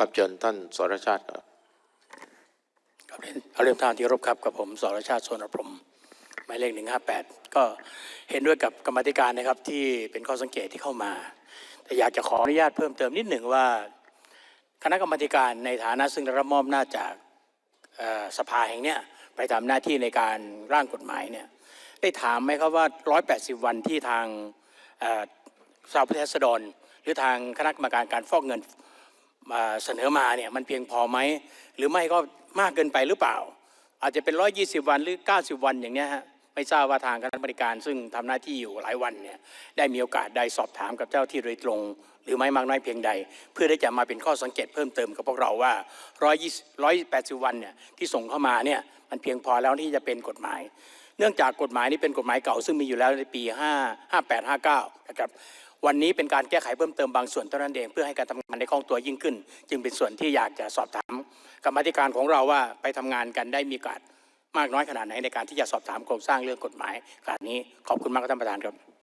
กับเชิญท่านสรชาติครับครับเรียนเอาเรียนท่านที่รบครับกับผมสรชาติโสนพรมหมายเลขหนึ่งห้าแปดก็เห็นด้วยกับกรรมธิการนะครับที่เป็นข้อสังเกตที่เข้ามา แต่อยากจะขออนุญาตเพิ่มเติมนิดหนึ่งว่า คณะกรรมธิการในฐานะซึ่งได้รับมอบหน้าจากสภาแห่งเนี้ยไปทำหน้าที่ในการร่างกฎหมายเนี่ยได้ถามไหมครับว่า 180 วันที่ทางสภาผู้แทนราษฎรหรือทางคณะกรรมการการฟอกเงิน เสนอมาเนี่ยมันเพียงพอไหมหรือไม่ก็มากเกินไปหรือเปล่า อาจจะเป็น 120 วันหรือ 90 วันอย่างเนี้ยฮะไม่ทราบว่าทางคณะกรรมการซึ่งทำหน้าที่อยู่หลายวันเนี่ยได้มีโอกาสได้สอบถามกับเจ้าที่โดยตรง หรือไม่มากน้อยเพียงใด เพื่อได้จะมาเป็นข้อสังเกตเพิ่มเติมกับพวกเราว่า 120 180 วันเนี่ยที่ส่งเข้ามาเนี่ยมันเพียงพอแล้วที่จะเป็นกฎหมาย เนื่องจากกฎหมายนี้เป็นกฎหมายเก่าซึ่งมีอยู่แล้วในปี 5 58 59 นะครับ วันนี้เป็นการแก้ไขเพิ่มเติมบางส่วนเท่านั้นเองเพื่อให้การทำงานในคล่องตัวยิ่งขึ้น จึงเป็นส่วนที่อยากจะสอบถามกรรมธิการของเราว่าไปทำงานกันได้มีการมากน้อยขนาดไหนในการที่จะสอบถามโครงสร้างเรื่องกฎหมายขนาดนี้ขอบคุณมากครับท่านประธานครับ